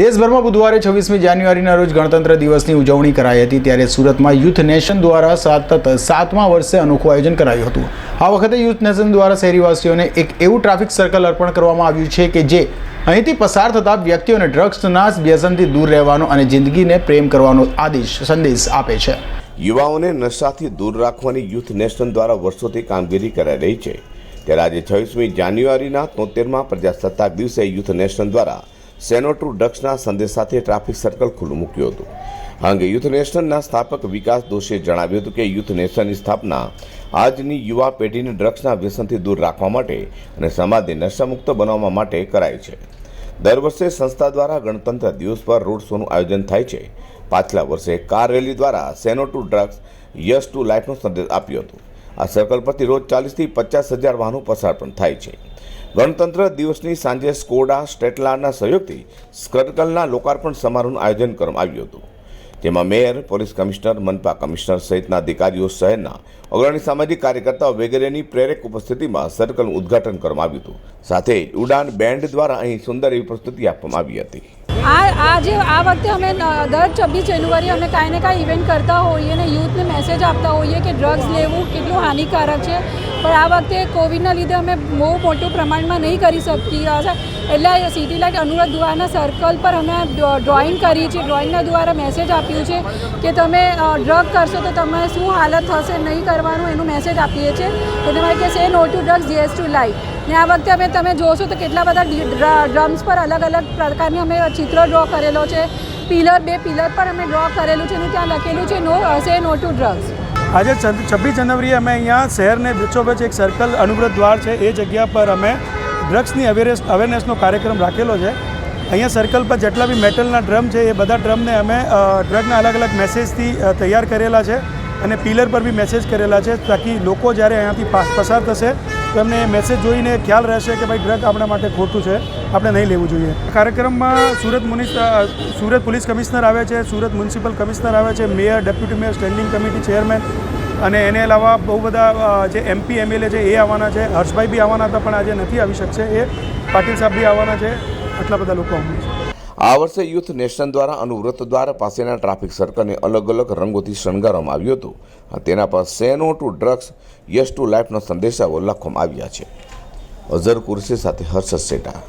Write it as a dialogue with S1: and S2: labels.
S1: દેશભરમાં બુધવારે છવ્વીસમી જાન્યુઆરીના રોજ ગણતંત્ર દિવસની ઉજવણી કરાઈ હતી, ત્યારે સુરતમાં યુથ નેશન દ્વારા સતત સાતમા વર્ષે અનોખું આયોજન કરાયું હતું. આ વખતે યુથ નેશન દ્વારા શહેરીવાસીઓને એક એવું ટ્રાફિક સર્કલ અર્પણ કરવામાં આવ્યું છે કે જે અહીંથી પસાર થતા વ્યક્તિઓને ડ્રગ્સના વ્યસનથી દૂર રહેવાનો અને જિંદગીને પ્રેમ કરવાનો આદેશ, સંદેશ આપે છે.
S2: યુવાઓને નશાથી દૂર રાખવાની યુથ નેશન દ્વારા વર્ષોથી કામગીરી કરાઈ રહી છે. ત્યારે આજે છવ્વીસમી જાન્યુઆરીના તોતેરમાં પ્રજાસત્તાક દિવસે યુથ નેશન દ્વારા સેનો ટુ ડ્રગ્સના સંદેશ સાથે ટ્રાફિક સર્કલ ખુલ્લું મૂક્યું હતું. આ અંગે યુથ નેશનના સ્થાપક વિકાસ દોશીએ જણાવ્યું હતું કે યુથ નેશનની સ્થાપના આજની યુવા પેઢીને ડ્રગ્સના વ્યસનથી દૂર રાખવા માટે અને સમાજને નશામુક્ત બનાવવા માટે કરાય છે. દર વર્ષે સંસ્થા દ્વારા ગણતંત્ર દિવસ પર રોડ શોનું આયોજન થાય છે. પાછલા વર્ષે કાર રેલી દ્વારા say no to drugs yes to લાઈફનો સંદેશ આપ્યો હતો. આ સર્કલ પરથી રોજ ચાલીસથી પચાસ હજાર વાહનો પસાર પણ થાય છે. ગણતંત્ર દિવસની સાંજે સ્કોડા, સ્ટેટલાના સહયોગથી સર્કલના લોકાર્પણ સમારોહનું આયોજન કરવામાં આવ્યું હતું. જેમાં મેયર, પોલીસ કમિશનર, મનપા કમિશનર સહિતના અધિકારીઓ શહેરના અગ્રણી સામાજિક કાર્યકર્તાઓ વગેરેની પ્રેરક ઉપસ્થિતિમાં સર્કલનું ઉદ્ઘાટન કરવામાં આવ્યું હતું. સાથે ઉડાન બેન્ડ દ્વારા અહીં સુંદર એવી પ્રસ્તુતિ આપવામાં આવી હતી.
S3: આ આજે આ વખતે અમે ન- દર છવ્વીસ જાન્યુઆરી અમે કાંઈ ને કાંઈ ઇવેન્ટ કરતા હોઈએ અને યુથને મેસેજ આપતા હોઈએ કે ડ્રગ્સ લેવું કેટલું હાનિકારક છે. પણ આ વખતે કોવિડના લીધે અમે બહુ મોટું પ્રમાણમાં નહીં કરી શકી એટલે સિટી લાઇટ અનુરાધ દ્વારના સર્કલ પર અમે ડ્રોઈંગ કરી છે ડ્રોઈંગના દ્વારા મેસેજ આપ્યું છે કે તમે ડ્રગ કરશો તો તમે શું હાલત થશે નહીં કરવાનું એનું મેસેજ આપીએ છીએ. તો તમારે કે say no to drugs yes to life ને આ વખતે અમે તમે જોશો તો કેટલા બધા ડ્રમ્સ પર અલગ અલગ પ્રકારની અમે ચિત્રો ડ્રો કરેલો છે. પિલર બે પિલર પર અમે ડ્રો કરેલું છે અને ત્યાં લખેલું છે નો સે નો ટુ ડ્રગ્સ
S4: આજે છવ્વીસ જાન્યુઆરીએ અમે અહીંયા શહેરને વચ્ચોવચ્ચ એક સર્કલ અનુવ્રત દ્વાર છે, એ જગ્યા પર અમે ડ્રગ્સની અવેરનેસ અવેરનેસનો કાર્યક્રમ રાખેલો છે. અહીંયા સર્કલ પર જેટલા બી મેટલના ડ્રમ છે, એ બધા ડ્રમને અમે ડ્રગના અલગ અલગ મેસેજથી તૈયાર કરેલા છે અને પિલર પર બી મેસેજ કરેલા છે, તાકી લોકો જ્યારે અહીંયાથી પાસ- પસાર થશે તો એમને મેસેજ જોઈને ખ્યાલ રહેશે કે ભાઈ ડ્રગ આપણા માટે ખોટું છે. આપણે નહીં લેવું જોઈએ. કાર્યક્રમમાં સુરત મુનિસ સુરત પોલીસ કમિશનર આવે છે, સુરત મ્યુનિસિપલ કમિશનર આવે છે, mayor, deputy mayor, standing committee chairman અને એને અલાવા બહુ બધા જે એમપી એમએલએ છે એ આવવાના છે, હર્ષભાઈ બી આવવાના હતા પણ આજે નથી આવી શકશે એ. પાટીલ સાહેબ બી આવવાના છે. આટલા બધા લોકો આવવાના છે.
S2: આ વર્ષે યુથ નેશન દ્વારા અનુવ્રત દ્વારા પાસેના ટ્રાફિક સર્કલને અલગ અલગ રંગોથી શણગારવામાં આવ્યું હતું. તેના પર say no to drugs yes to લાઈફનો સંદેશાઓ લખવામાં આવ્યા છે. અઝર કુરશી સાથે હર્ષદ સેટા.